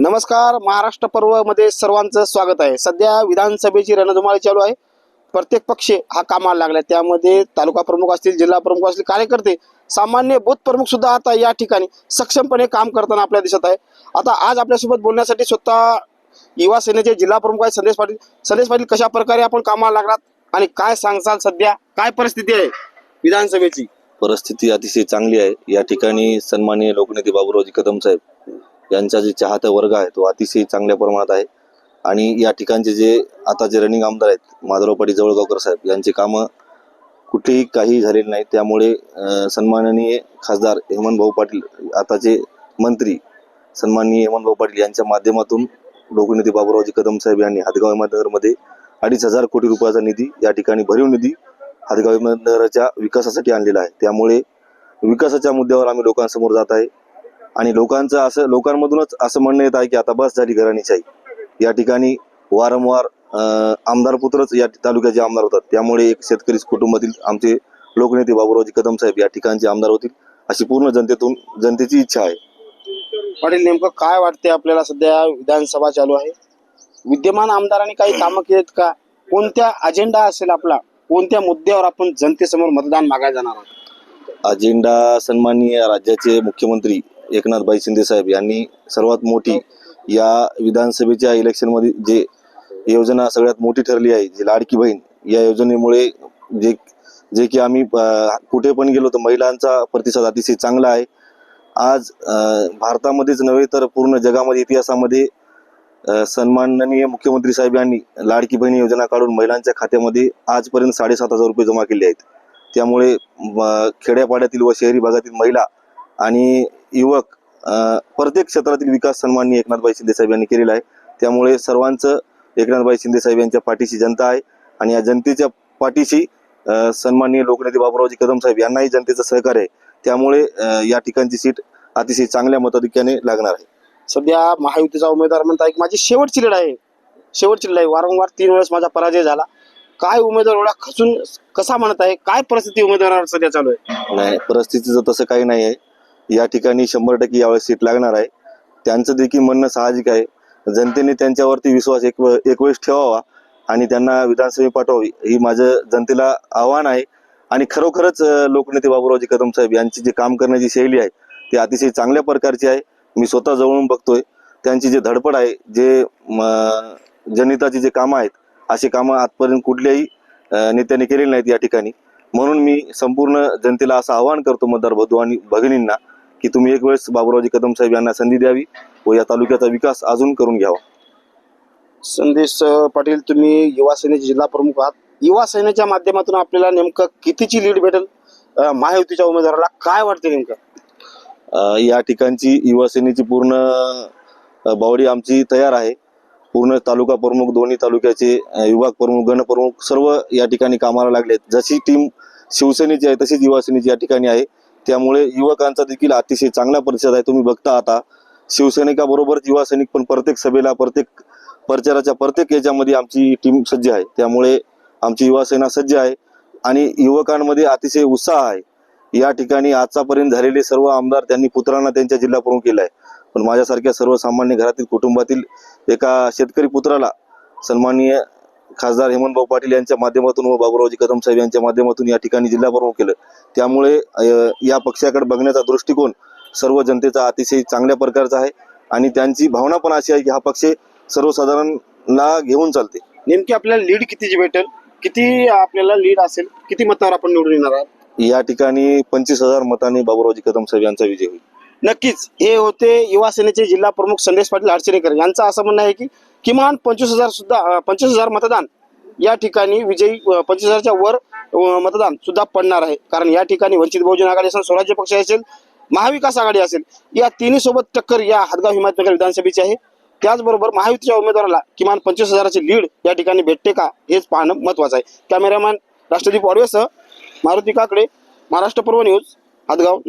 नमस्कार महाराष्ट्र पर्वमध्ये सर्वांचं स्वागत आहे. सध्या विधानसभेची रणधुमाळी चालू आहे. प्रत्येक पक्ष हा कामाला लागला त्यामध्ये तालुका प्रमुख असतील जिल्हा प्रमुख असतील कार्यकर्ते सामान्य बूथ प्रमुख सुद्धा आता या ठिकाणी सक्षमपणे काम करताना आपल्याला दिसत आहे. आता आज आपल्यासोबत बोलण्यासाठी स्वतः युवा सेनेचे जिल्हा प्रमुख आहेत संदेश पाटील. संदेश पाटील कशा प्रकारे आपण कामाला लागलात आणि काय सांगसाल सध्या? काय परिस्थिती आहे विधानसभेची? परिस्थिती अतिशय चांगली आहे. या ठिकाणी सन्माननीय लोकनेते बाबूरावजी कदम साहेब यांचा जे चाहता वर्ग आहे तो अतिशय चांगल्या प्रमाणात आहे. आणि या ठिकाणचे जे आता जे रनिंग आमदार आहेत माधवराव पाटील जवळगावकर साहेब यांचे कामं कुठेही काही झालेले नाही त्यामुळे सन्माननीय खासदार हेमंत भाऊ पाटील आताचे मंत्री सन्माननीय हेमंत भाऊ पाटील यांच्या माध्यमातून लोकनेते बाबूरावजी कदम साहेब यांनी हातगाव अहमदनगरमध्ये अडीच हजार कोटी रुपयाचा निधी या ठिकाणी भरीव निधी हातगाव अहमदनगरच्या विकासासाठी आणलेला आहे. त्यामुळे विकासाच्या मुद्द्यावर आम्ही लोकांसमोर जात आहे. आणि लोकांचं असं लोकांमधूनच असं म्हणणं येत आहे की आता बस झाली घराणीशाही. या ठिकाणी वारंवार आमदार पुत्रच या तालुक्याचे आमदार होतात. त्यामुळे एक शेतकरी कुटुंबातील आमचे लोकनेते बाबूरावजी कदम साहेब या ठिकाणचे आमदार होतील अशी पूर्ण जनतेतून जनतेची इच्छा आहे. पाटील नेमकं काय वाटते आपल्याला? सध्या विधानसभा चालू आहे. विद्यमान आमदारांनी काही कामं केलीत का? कोणत्या अजेंडा असेल आपला? कोणत्या मुद्द्यावर आपण जनतेसमोर मतदान मागायला जाणार आहोत? अजेंडा सन्माननीय राज्याचे मुख्यमंत्री एकनाथभाई शिंदे साहेब यांनी सर्वात मोठी या विधानसभेच्या इलेक्शनमध्ये जे योजना सगळ्यात मोठी ठरली आहे जी लाडकी बहीण या योजनेमुळे जे जे की आम्ही कुठे पण गेलो तर महिलांचा प्रतिसाद अतिशय चांगला आहे. आज भारतामध्येच नव्हे तर पूर्ण जगामध्ये इतिहासामध्ये सन्माननीय मुख्यमंत्री साहेब यांनी लाडकी बहीण योजना काढून महिलांच्या खात्यामध्ये आजपर्यंत साडेसात हजार रुपये जमा केले आहेत. त्यामुळे म, खेड्यापाड्यातील व शहरी भागातील महिला आणि युवक प्रत्येक क्षेत्रातील विकास सन्माननीय एकनाथभाई शिंदे साहेब यांनी केलेला आहे. त्यामुळे सर्वांचं एकनाथभाई शिंदे साहेब यांच्या पाठीशी जनता आहे आणि या जनतेच्या पाठीशी सन्माननीय लोकनेते बाबूरावजी कदम साहेब यांनाही जनतेचं सहकार्य आहे. त्यामुळे या ठिकाणची सीट अतिशय चांगल्या मताधिक्याने लागणार आहे. सध्या महायुतीचा उमेदवार म्हणता की माझी शेवटची लढाई आहे. शेवटची लढाई. वारंवार तीन वेळेस माझा पराजय झाला. काय उमेदवार एवढा खचून कसा म्हणत आहे? काय परिस्थिती उमेदवारावर सध्या चालू आहे? नाही परिस्थितीचं तसं काही नाही आहे. या ठिकाणी शंभर टक्के यावेळेस सीट लागणार आहे. त्यांचं देखील म्हणणं साहजिक आहे. जनतेने त्यांच्यावरती विश्वास एक वे- एक वेळेस ठेवावा आणि त्यांना विधानसभेत पाठवावी ही माझं जनतेला आव्हान आहे. आणि खरोखरच लोकनेते बाबूरावजी कदम साहेब यांची जे काम करण्याची शैली आहे ती अतिशय चांगल्या प्रकारची आहे. मी स्वतः जवळून बघतोय. त्यांची जे धडपड आहे जे म, जनहिताची जे कामं आहेत अशी कामं आजपर्यंत कुठल्याही नेत्याने केलेली नाहीत या ठिकाणी. म्हणून मी संपूर्ण जनतेला असं आवाहन करतो मतदार बंधू आणि भगिनींना की तुम्ही एक वेळेस बाबूरावजी कदम साहेब यांना संधी द्यावी व या तालुक्याचा विकास अजून करून घ्यावा. संदेश पाटील तुम्ही युवा सेनेचे जिल्हा प्रमुख आहात. युवा सेनेच्या माध्यमातून आपल्याला नेमकं कितीची लीड भेटेल? महायुतीच्या उमेदवाराला काय वाटते नेमकं? या ठिकाणची युवा सेनेची पूर्ण बावडी आमची तयार आहे. पूर्ण तालुका प्रमुख दोन्ही तालुक्याचे विभाग प्रमुख गणप्रमुख सर्व या ठिकाणी कामाला लागलेत. जशी टीम शिवसेनेची आहे तशीच युवा सेनेची या ठिकाणी आहे. त्यामुळे युवकांचा देखील अतिशय चांगला प्रतिसाद आहे. तुम्ही बघता आता शिवसैनिकाबरोबरच युवा सैनिक पण प्रत्येक सभेला प्रत्येक प्रचाराच्या प्रत्येक याच्यामध्ये आमची टीम सज्ज आहे. त्यामुळे आमची युवा सेना सज्ज आहे आणि युवकांमध्ये अतिशय उत्साह आहे. या ठिकाणी आजचापर्यंत झालेले सर्व आमदार त्यांनी पुत्रांना त्यांच्या जिल्हा प्रमुख केला आहे पण माझ्यासारख्या सर्वसामान्य घरातील कुटुंबातील एका शेतकरी पुत्राला सन्माननीय खासदार हेमंतभाऊ पाटील यांच्या माध्यमातून व बाबूरावजी कदम साहेब यांच्या माध्यमातून या ठिकाणी जिल्हा प्रमुख केलं. त्यामुळे या पक्षाकडे बघण्याचा दृष्टिकोन सर्व जनतेचा अतिशय चांगल्या प्रकारचा आहे आणि त्यांची भावना पण अशी आहे की हा पक्ष सर्वसाधारणला घेऊन चालते. नेमकी आपल्याला लीड कितीची भेटेल? किती आपल्याला लीड असेल? किती मतावर आपण निवडून येणार आहात? या ठिकाणी पंचवीस हजार मताने बाबूरावजी कदम साहेब यांचा विजय होईल. नक्कीच हे होते युवा सेनेचे जिल्हा प्रमुख संदेश पाटील आडसेरेकर यांचं असं म्हणणं आहे की किमान पंचवीस हजार सुद्धा पंचवीस हजार मतदान या ठिकाणी विजयी पंचवीस हजारच्या वर मतदान सुद्धा पडणार आहे. कारण या ठिकाणी वंचित बहुजन आघाडी असेल स्वराज्य पक्ष असेल महाविकास आघाडी असेल या तिन्ही सोबत टक्कर या हदगाव हिमायतनगर विधानसभेची आहे. त्याचबरोबर महायुतीच्या उमेदवाराला किमान पंचवीस हजाराची लीड या ठिकाणी भेटते का हेच पाहणं महत्वाचं आहे. कॅमेरामॅन राष्ट्रदीप वाडवेसह मारुती काकडे महाराष्ट्र पूर्व न्यूज हदगाव